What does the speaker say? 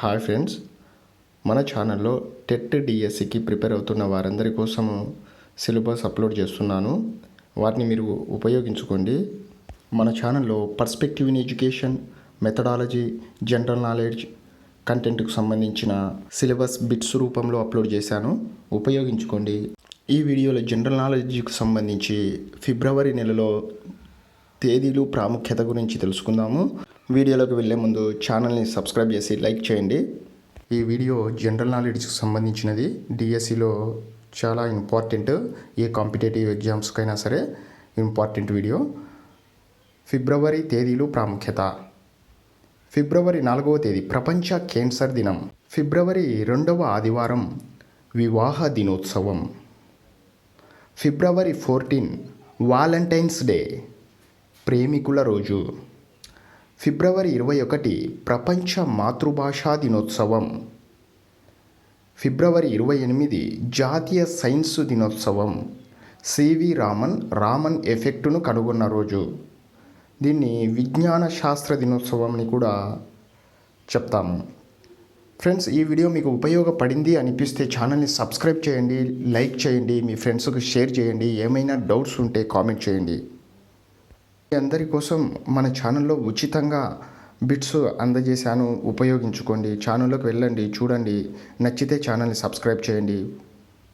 Hi friends. మన ఛానల్లో TET డిఎస్సికి ప్రిపేర్ అవుతున్న వారందరి కోసము సిలబస్ అప్లోడ్ చేస్తున్నాను. వాటిని మీరు ఉపయోగించుకోండి. మన ఛానల్లో perspective in education methodology general knowledge కంటెంట్కు సంబంధించిన సిలబస్ బిట్స్ రూపంలో అప్లోడ్ చేశాను. ఉపయోగించుకోండి. ఈ వీడియోలో జనరల్ నాలెడ్జ్కి సంబంధించి ఫిబ్రవరి నెలలో తేదీలు ప్రాముఖ్యత గురించి తెలుసుకుందాము. వీడియోలోకి వెళ్ళే ముందు ఛానల్ని సబ్స్క్రైబ్ చేసి లైక్ చేయండి. ఈ వీడియో జనరల్ నాలెడ్జ్కి సంబంధించినది. డిఎస్సిలో చాలా ఇంపార్టెంట్ ఏ కాంపిటేటివ్ ఎగ్జామ్స్కైనా సరే ఇంపార్టెంట్ వీడియో. ఫిబ్రవరి తేదీలు ప్రాముఖ్యత. ఫిబ్రవరి నాలుగవ తేదీ ప్రపంచ క్యాన్సర్ దినం. ఫిబ్రవరి రెండవ ఆదివారం వివాహ దినోత్సవం. ఫిబ్రవరి ఫోర్టీన్ వాలంటైన్స్ డే ప్రేమికుల రోజు. ఫిబ్రవరి ఇరవై ఒకటి ప్రపంచ మాతృభాషా దినోత్సవం. ఫిబ్రవరి ఇరవై ఎనిమిది జాతీయ సైన్స్ దినోత్సవం. సివి రామన్ రామన్ ఎఫెక్టును కనుగొన్న రోజు. దీన్ని విజ్ఞాన శాస్త్ర దినోత్సవం అని కూడా చెప్తాము ఫ్రెండ్స్ ఈ వీడియో మీకు ఉపయోగపడింది అనిపిస్తే ఛానల్ని సబ్స్క్రైబ్ చేయండి లైక్ చేయండి మీ ఫ్రెండ్స్కి షేర్ చేయండి ఏమైనా డౌట్స్ ఉంటే కామెంట్ చేయండి. అందరి కోసం మన ఛానల్లో ఉచితంగా బిట్స్ అందజేశాను. ఉపయోగించుకోండి. ఛానల్లోకి వెళ్ళండి. చూడండి. నచ్చితే ఛానల్ని సబ్స్క్రైబ్ చేయండి.